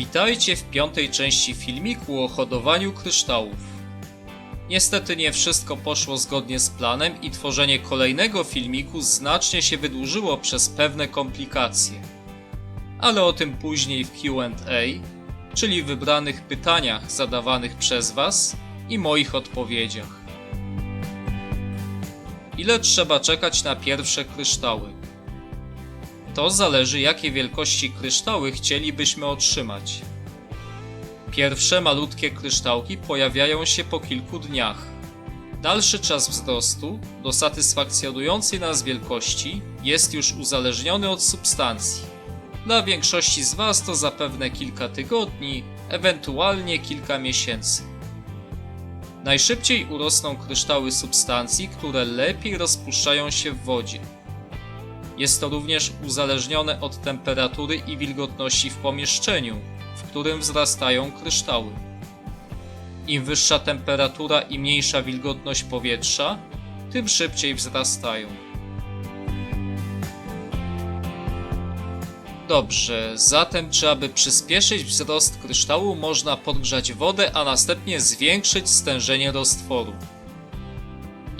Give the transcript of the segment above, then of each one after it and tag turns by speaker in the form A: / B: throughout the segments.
A: Witajcie w piątej części filmiku o hodowaniu kryształów. Niestety nie wszystko poszło zgodnie z planem i tworzenie kolejnego filmiku znacznie się wydłużyło przez pewne komplikacje. Ale o tym później w QA, czyli wybranych pytaniach zadawanych przez Was i moich odpowiedziach. Ile trzeba czekać na pierwsze kryształy? To zależy jakie wielkości kryształy chcielibyśmy otrzymać. Pierwsze malutkie kryształki pojawiają się po kilku dniach. Dalszy czas wzrostu do satysfakcjonującej nas wielkości jest już uzależniony od substancji. Dla większości z Was to zapewne kilka tygodni, ewentualnie kilka miesięcy. Najszybciej urosną kryształy substancji, które lepiej rozpuszczają się w wodzie. Jest to również uzależnione od temperatury i wilgotności w pomieszczeniu, w którym wzrastają kryształy. Im wyższa temperatura i mniejsza wilgotność powietrza, tym szybciej wzrastają. Dobrze, zatem czy aby przyspieszyć wzrost kryształu można podgrzać wodę, a następnie zwiększyć stężenie roztworu.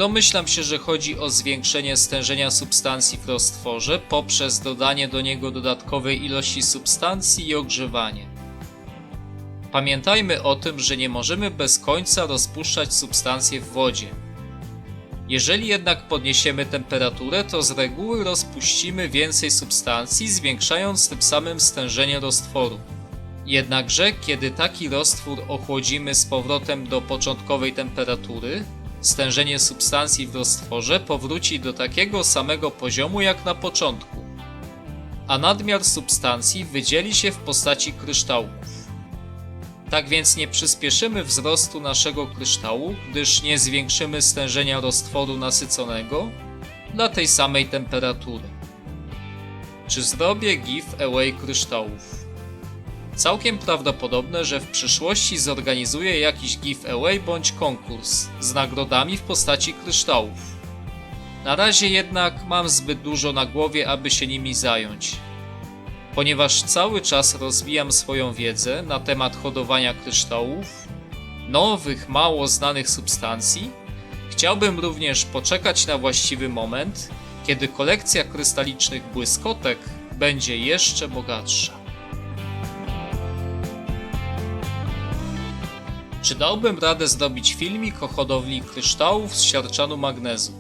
A: Domyślam się, że chodzi o zwiększenie stężenia substancji w roztworze poprzez dodanie do niego dodatkowej ilości substancji i ogrzewanie. Pamiętajmy o tym, że nie możemy bez końca rozpuszczać substancje w wodzie. Jeżeli jednak podniesiemy temperaturę, to z reguły rozpuścimy więcej substancji, zwiększając tym samym stężenie roztworu. Jednakże, kiedy taki roztwór ochłodzimy z powrotem do początkowej temperatury, stężenie substancji w roztworze powróci do takiego samego poziomu jak na początku, a nadmiar substancji wydzieli się w postaci kryształów. Tak więc nie przyspieszymy wzrostu naszego kryształu, gdyż nie zwiększymy stężenia roztworu nasyconego dla tej samej temperatury. Czy zrobię giveaway kryształów? Całkiem prawdopodobne, że w przyszłości zorganizuję jakiś giveaway bądź konkurs z nagrodami w postaci kryształów. Na razie jednak mam zbyt dużo na głowie, aby się nimi zająć. Ponieważ cały czas rozwijam swoją wiedzę na temat hodowania kryształów, nowych, mało znanych substancji, chciałbym również poczekać na właściwy moment, kiedy kolekcja krystalicznych błyskotek będzie jeszcze bogatsza. Czy dałbym radę zrobić filmik o hodowli kryształów z siarczanu magnezu?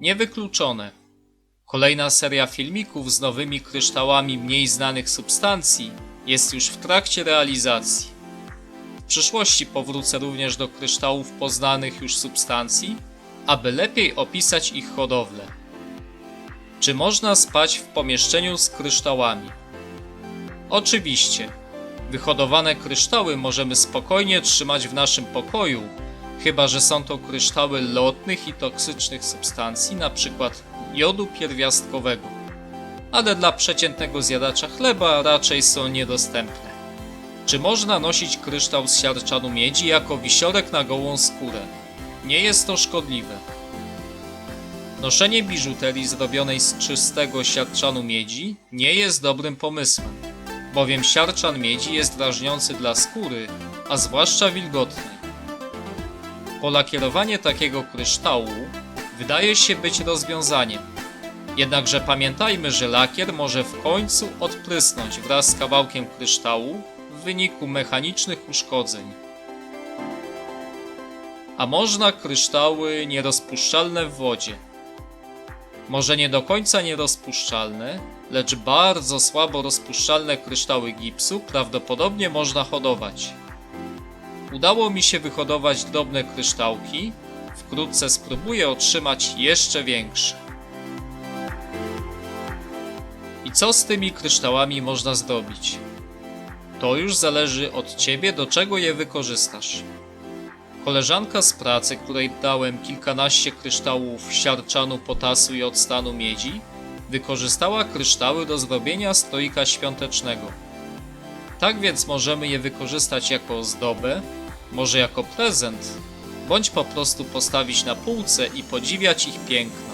A: Niewykluczone. Kolejna seria filmików z nowymi kryształami mniej znanych substancji jest już w trakcie realizacji. W przyszłości powrócę również do kryształów poznanych już substancji, aby lepiej opisać ich hodowlę. Czy można spać w pomieszczeniu z kryształami? Oczywiście. Wyhodowane kryształy możemy spokojnie trzymać w naszym pokoju, chyba że są to kryształy lotnych i toksycznych substancji, np. jodu pierwiastkowego. Ale dla przeciętnego zjadacza chleba raczej są niedostępne. Czy można nosić kryształ z siarczanu miedzi jako wisiorek na gołą skórę? Nie jest to szkodliwe. Noszenie biżuterii zrobionej z czystego siarczanu miedzi nie jest dobrym pomysłem bowiem siarczan miedzi jest drażniący dla skóry, a zwłaszcza wilgotnej. Polakierowanie takiego kryształu wydaje się być rozwiązaniem. Jednakże pamiętajmy, że lakier może w końcu odprysnąć wraz z kawałkiem kryształu w wyniku mechanicznych uszkodzeń. A można kryształy nierozpuszczalne w wodzie. Może nie do końca nierozpuszczalne, lecz bardzo słabo rozpuszczalne kryształy gipsu prawdopodobnie można hodować. Udało mi się wyhodować drobne kryształki, wkrótce spróbuję otrzymać jeszcze większe. I co z tymi kryształami można zrobić? To już zależy od ciebie, do czego je wykorzystasz. Koleżanka z pracy, której dałem kilkanaście kryształów siarczanu, potasu i odstanu miedzi, wykorzystała kryształy do zrobienia stroika świątecznego. Tak więc możemy je wykorzystać jako ozdobę, może jako prezent, bądź po prostu postawić na półce i podziwiać ich piękno.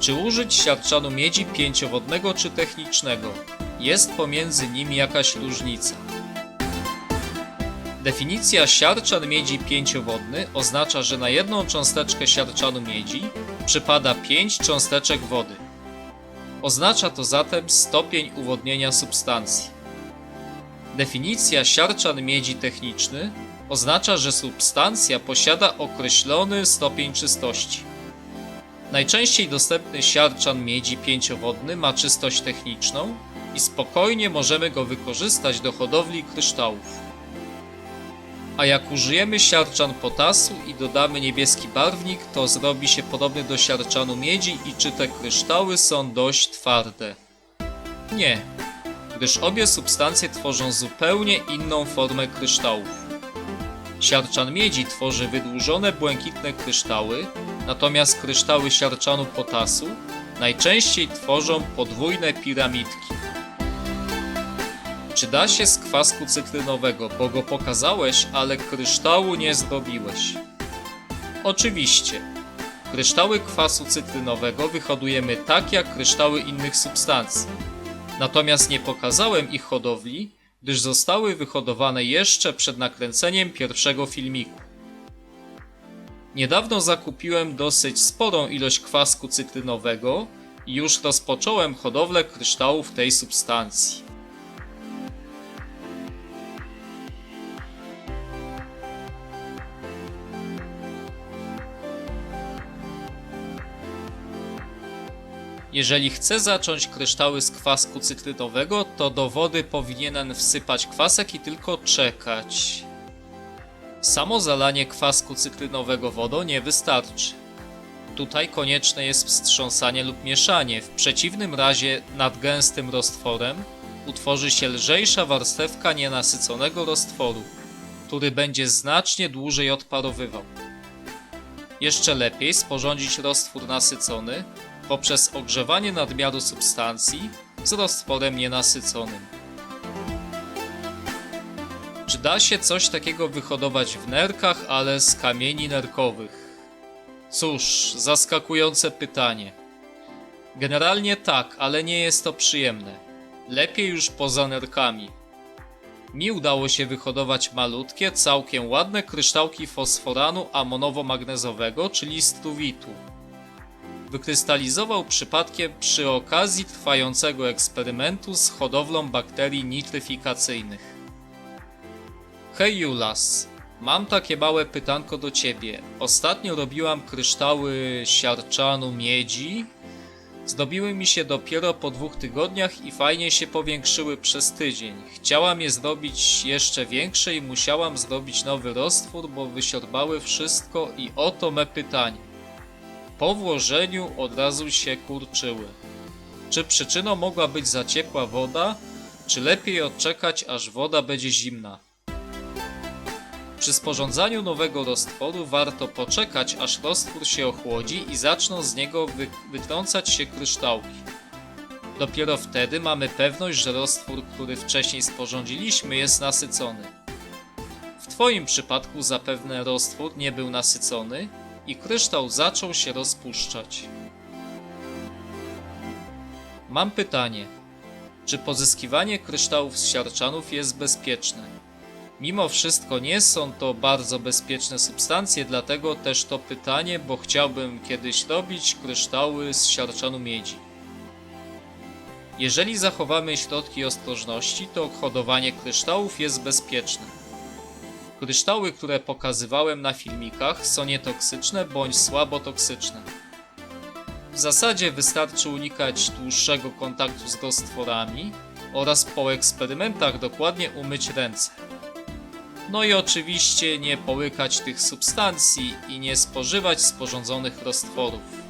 A: Czy użyć siarczanu miedzi pięciowodnego czy technicznego? jest pomiędzy nimi jakaś różnica. Definicja siarczan miedzi pięciowodny oznacza, że na jedną cząsteczkę siarczanu miedzi przypada 5 cząsteczek wody. Oznacza to zatem stopień uwodnienia substancji. Definicja siarczan miedzi techniczny oznacza, że substancja posiada określony stopień czystości. Najczęściej dostępny siarczan miedzi pięciowodny ma czystość techniczną i spokojnie możemy go wykorzystać do hodowli kryształów. A jak użyjemy siarczan potasu i dodamy niebieski barwnik, to zrobi się podobny do siarczanu miedzi i czy te kryształy są dość twarde? Nie, gdyż obie substancje tworzą zupełnie inną formę kryształów. Siarczan miedzi tworzy wydłużone błękitne kryształy, natomiast kryształy siarczanu potasu najczęściej tworzą podwójne piramidki. Czy da się z kwasku cytrynowego, bo go pokazałeś, ale kryształu nie zrobiłeś? Oczywiście. Kryształy kwasu cytrynowego wyhodujemy tak jak kryształy innych substancji. Natomiast nie pokazałem ich hodowli, gdyż zostały wyhodowane jeszcze przed nakręceniem pierwszego filmiku. Niedawno zakupiłem dosyć sporą ilość kwasku cytrynowego i już rozpocząłem hodowlę kryształów tej substancji. Jeżeli chcę zacząć kryształy z kwasku cytrynowego, to do wody powinienem wsypać kwasek i tylko czekać. Samo zalanie kwasku cytrynowego wodą nie wystarczy. Tutaj konieczne jest wstrząsanie lub mieszanie, w przeciwnym razie nad gęstym roztworem utworzy się lżejsza warstewka nienasyconego roztworu, który będzie znacznie dłużej odparowywał. Jeszcze lepiej sporządzić roztwór nasycony poprzez ogrzewanie nadmiaru substancji z roztworem nienasyconym. Czy da się coś takiego wyhodować w nerkach, ale z kamieni nerkowych? Cóż, zaskakujące pytanie. Generalnie tak, ale nie jest to przyjemne. Lepiej już poza nerkami. Mi udało się wyhodować malutkie, całkiem ładne kryształki fosforanu amonowo-magnezowego, czyli struwitu wykrystalizował przypadkiem przy okazji trwającego eksperymentu z hodowlą bakterii nitryfikacyjnych. Hej Julas, mam takie małe pytanko do ciebie. Ostatnio robiłam kryształy siarczanu miedzi. Zdobiły mi się dopiero po dwóch tygodniach i fajnie się powiększyły przez tydzień. Chciałam je zrobić jeszcze większe i musiałam zrobić nowy roztwór, bo wysiorbały wszystko i oto me pytanie. Po włożeniu od razu się kurczyły. Czy przyczyną mogła być za ciepła woda, czy lepiej odczekać aż woda będzie zimna? Przy sporządzaniu nowego roztworu warto poczekać aż roztwór się ochłodzi i zaczną z niego wy wytrącać się kryształki. Dopiero wtedy mamy pewność, że roztwór, który wcześniej sporządziliśmy jest nasycony. W Twoim przypadku zapewne roztwór nie był nasycony, i kryształ zaczął się rozpuszczać. Mam pytanie. Czy pozyskiwanie kryształów z siarczanów jest bezpieczne? Mimo wszystko nie są to bardzo bezpieczne substancje, dlatego też to pytanie, bo chciałbym kiedyś robić kryształy z siarczanu miedzi. Jeżeli zachowamy środki ostrożności, to hodowanie kryształów jest bezpieczne. Kryształy, które pokazywałem na filmikach są nietoksyczne bądź słabo toksyczne. W zasadzie wystarczy unikać dłuższego kontaktu z roztworami oraz po eksperymentach dokładnie umyć ręce. No i oczywiście nie połykać tych substancji i nie spożywać sporządzonych roztworów.